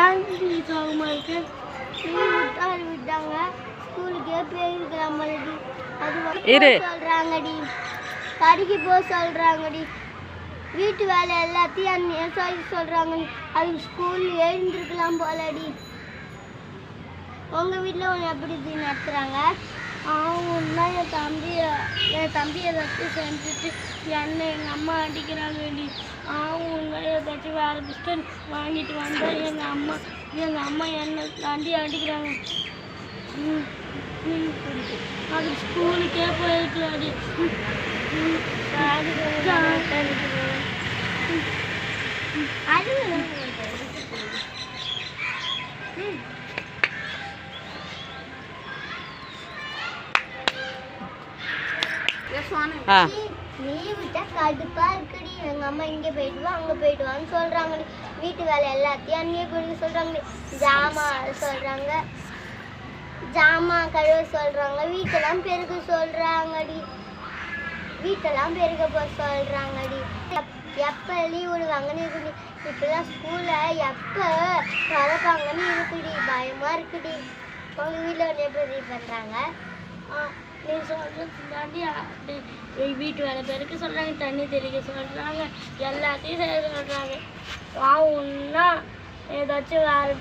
ஏன் இப்படி சோகமாக இருக்கு விட்டாங்க ஸ்கூலுக்கே போயிருக்கிற மாதிரி அது வந்து சொல்றாங்கடி கடைக்கு போக சொல்றாங்கடி. வீட்டு வேலை எல்லாத்தையும் அண்ணியே சொல்லி சொல்றாங்க அதுக்கு ஸ்கூல் எழுந்திருக்கலாம் போலடி. உங்க வீட்டில் உன்னை எப்படி நடத்துகிறாங்க அவங்கன்னா என் தம்பியை என் தம்பி ஏதாச்சும் செஞ்சுட்டு என்னை எங்கள் அம்மா அடிக்கிறாங்கடி அவங்க ஏதாச்சும் வேறு பிஸ்கட் வாங்கிட்டு வந்தால் எங்கள் அம்மா எங்கள் அம்மா என்னை தாண்டி அடிக்கிறாங்க அது ஸ்கூலுக்கே போயிருக்கலாடி ம், ம், அது ஆ. கடுப்பா இருக்குடி. எங்க அம்மா இங்க போயிட்டு வா அங்க போயிட்டு வான்னு சொல்றாங்கடி. வீட்டு வேலை எல்லாத்தையும் அங்கேயே கொடுக்க சொல்றாங்க ஜாமா சொல்றாங்க. ஜாமா கழுவ சொல்றாங்க. வீட்டெல்லாம் பெருக்க சொல்றாங்கடி. வீட்டெல்லாம் பெருக்க போக சொல்றாங்கடி. எப்- எப்ப லீவ் விடுவாங்கன்னு இருக்குடி. இப்பெல்லாம் ஸ்கூல்ல எப்ப திறப்பாங்கன்னு இருக்குடி. பயமா இருக்குடி. உங்க வீட்டில் வந்து எப்படி பண்றாங்க? நீ சொல்கிறது தாண்டி அப்படி. வீட்டு வேலை பேருக்கு சொல்கிறாங்க தண்ணி தெளிக்க சொல்கிறாங்க எல்லாத்தையும் செய்ய சொல்கிறாங்க ஆகும்னா ஏதாச்சும் வேறு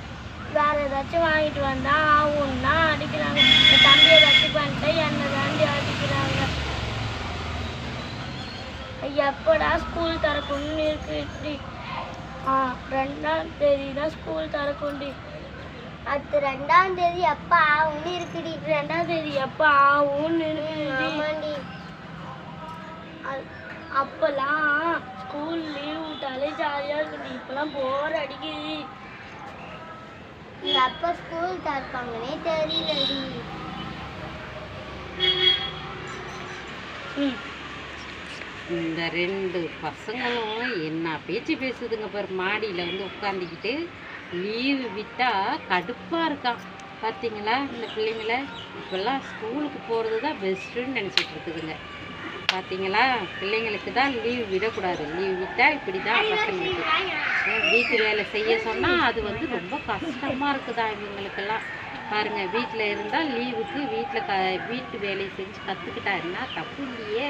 வேறு ஏதாச்சும் வாங்கிட்டு வந்தால் ஆகும்னா அடிக்கிறாங்க. என் தம்பி ஏதாச்சும் பண்ணிட்டா என்னை தாண்டி அடிக்கிறாங்க. எப்படா ஸ்கூல் திறக்கணும்னு இருக்கு ஆ ரெண்டு நாள் தான் ஸ்கூல் திறக்கும்டி? அது ரெண்டாம் தேதி எப்ப ஆகும்னு இருக்குடி. ரெண்டாம் தேதி எப்ப ஆகும்னு இருக்குடி. அப்பெல்லாம் ஸ்கூல் லீவ் விட்டாலே ஜாலியா இருக்குடி இப்பெல்லாம் போர் அடிக்குது. எப்ப ஸ்கூல் திறப்பாங்கன்னே தெரியலடி. இந்த ரெண்டு பசங்களும் என்ன பேச்சு பேசுதுங்க பாரு. மாடியில் வந்து உட்காந்துக்கிட்டு லீவு விட்டால் கடுப்பாக இருக்கான். பார்த்தீங்களா இந்த பிள்ளைங்கள இப்போல்லாம் ஸ்கூலுக்கு போகிறது தான் பெஸ்ட்டுன்னு நினச்சிட்டு இருக்குதுங்க. பார்த்தீங்களா பிள்ளைங்களுக்கு தான் லீவ் விடக்கூடாது. லீவ் விட்டால் இப்படி தான் பசங்களுக்கு. வீட்டு வேலை செய்ய சொன்னால் அது வந்து ரொம்ப கஷ்டமாக இருக்குதா இவங்களுக்கெல்லாம். பாருங்க வீட்டில் இருந்தால் லீவுக்கு வீட்டில் க வீட்டு வேலையை செஞ்சு கற்றுக்கிட்டா என்ன தப்பு இல்லையே.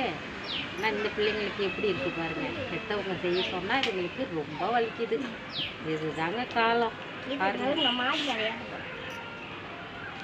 ஆனால் இந்த பிள்ளைங்களுக்கு எப்படி இருக்கு பாருங்க. பெற்றவங்க செய்ய சொன்னால் இதுங்களுக்கு ரொம்ப வலிக்குது. இதுதாங்க காலம். பாருங்க. மாடி விளையாட